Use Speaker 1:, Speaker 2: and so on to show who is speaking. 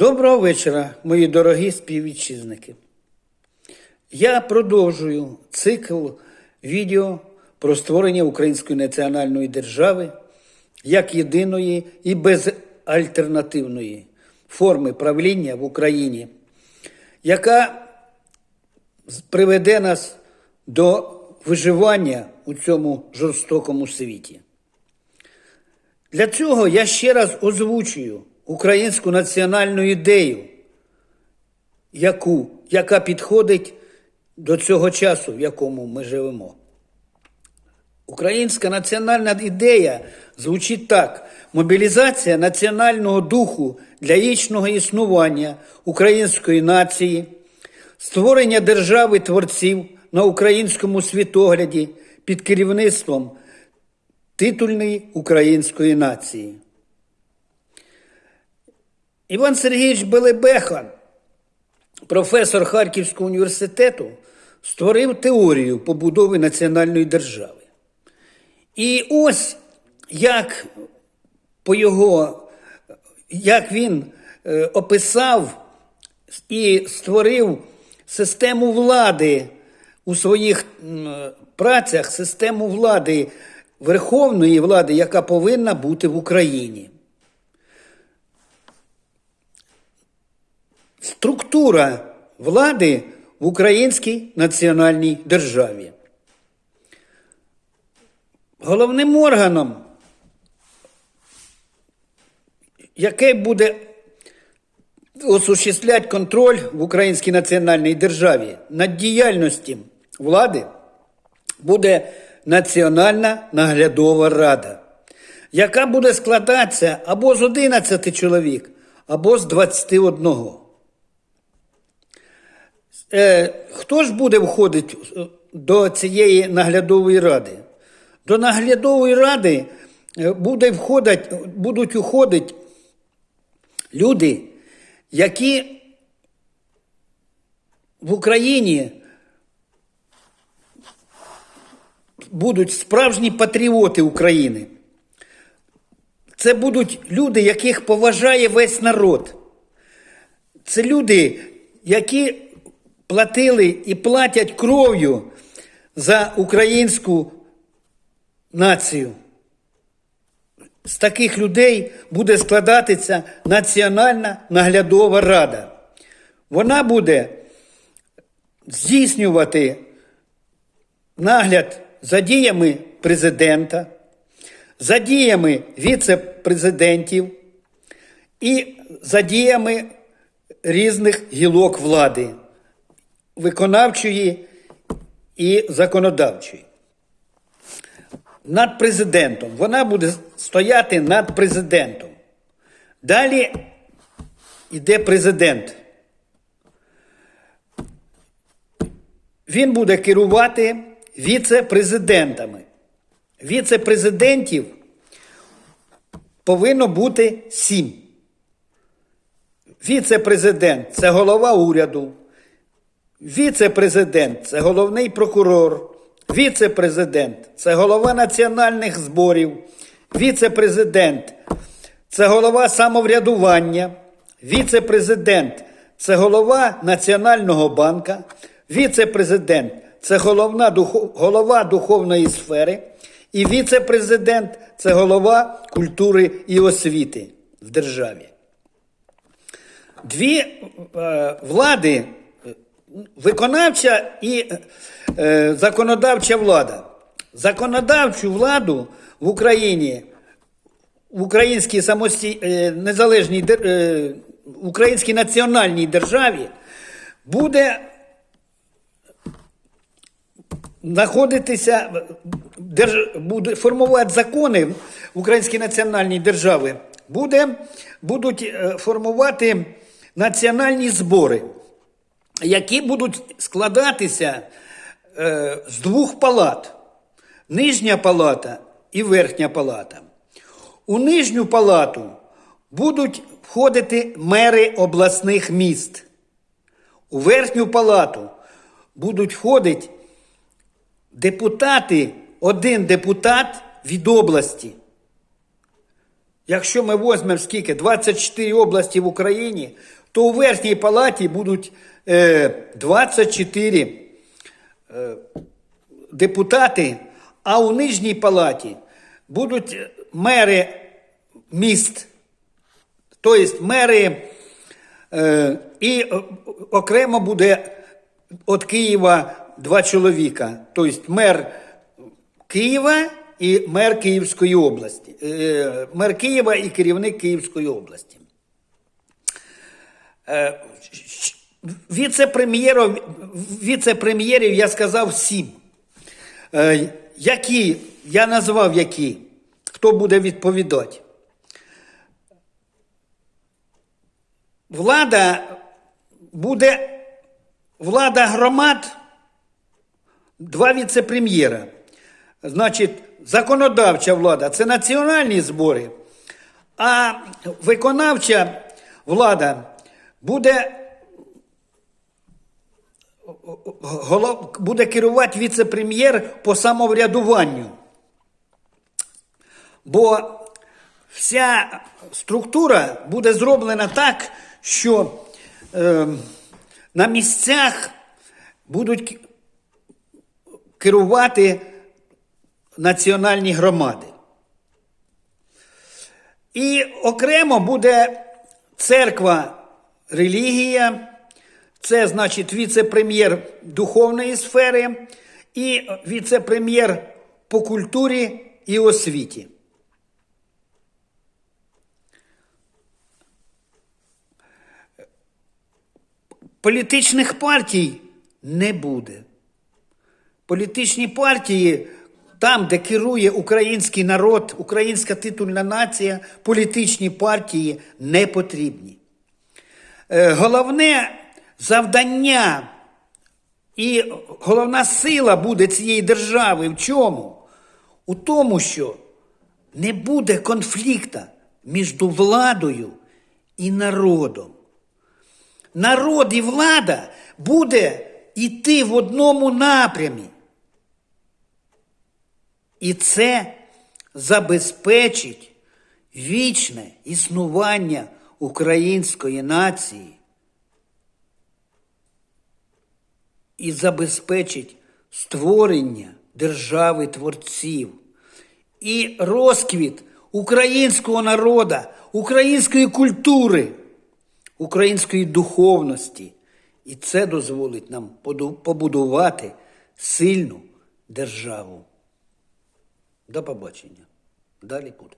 Speaker 1: Доброго вечора, мої дорогі співвітчизники. Я продовжую цикл відео про створення української національної держави як єдиної і безальтернативної форми правління в Україні, яка приведе нас до виживання у цьому жорстокому світі. Для цього я ще раз озвучую українську національну ідею, яку, яка підходить до цього часу, в якому ми живемо. Українська національна ідея звучить так: мобілізація національного духу для вічного існування української нації, створення держави творців на українському світогляді під керівництвом титульної української нації. Іван Сергійович Белебеха, професор Харківського університету, створив теорію побудови національної держави. І ось як по його, як він е, описав і створив систему влади у своїх працях, систему влади, верховної влади, яка повинна бути в Україні. Структура влади в українській національній державі. Головним органом, яке буде осуществлять контроль в українській національній державі над діяльністю влади, буде Національна наглядова рада, яка буде складатися або з 11 чоловік, або з 21. Е, Хто ж буде входити до цієї наглядової ради? До наглядової ради е, буде входить, будуть уходити люди, які в Україні будуть справжні патріоти України. Це будуть люди, яких поважає весь народ. Це люди, які платили і платять кров'ю за українську націю. З таких людей буде складатися Національна наглядова рада. Вона буде здійснювати нагляд за діями президента, за діями віце-президентів і за діями різних гілок влади, виконавчої і законодавчої. Над президентом. Вона буде стояти над президентом. Далі йде президент. Він буде керувати віце-президентами. Віце-президентів повинно бути сім. Віце-президент це голова уряду. Віце-президент це головний прокурор. Віце-президент це голова національних зборів. Віце-президент це голова самоврядування. Віце-президент це голова Національного банка. Віце-президент це головна, голова духовної сфери. І віце-президент це голова культури і освіти в державі. Дві е, влади, виконавча і е, законодавча влада. Законодавчу владу в Україні, в українській самості, е, незалежній е, в українській національній державі буде знаходитися, держ, буде формувати закони в Українській національній державі, буде, будуть е, формувати національні збори, які будуть складатися е, з двох палат: нижня палата і верхня палата. У нижню палату будуть входити мери обласних міст. У верхню палату будуть входити депутати, один депутат від області, якщо ми візьмемо скільки 24 області в Україні, то у верхній палаті будуть е, 24 е, депутати, а у нижній палаті будуть мери міст, тобто мери, е, і е, окремо буде від Києва два чоловіка, тобто мер Києва і мер Київської області, Е, мер Києва і керівник Київської області. Е, Віце-прем'єров, віце-прем'єрів я сказав сім. Е, Які, я назвав які, хто буде відповідати. Влада буде, влада громад, два віце-прем'єра. Значить, законодавча влада це національні збори, а виконавча влада буде, буде керувати віце-прем'єр по самоврядуванню. Бо вся структура буде зроблена так, що е, на місцях будуть керувати національні громади. І окремо буде церква релігія, це значить віце-прем'єр духовної сфери і віце-прем'єр по культурі і освіті. Політичних партій не буде. Політичні партії, там, де керує український народ, українська титульна нація, політичні партії не потрібні. Е, Головне завдання і головна сила буде цієї держави в чому? У тому, що не буде конфлікта між владою і народом народ і влада буде йти в одному напрямі. І це забезпечить вічне існування української нації і забезпечить створення держави творців і розквіт українського народу, української культури української духовності. І це дозволить нам побудувати сильну державу. До побачення. Далі буде.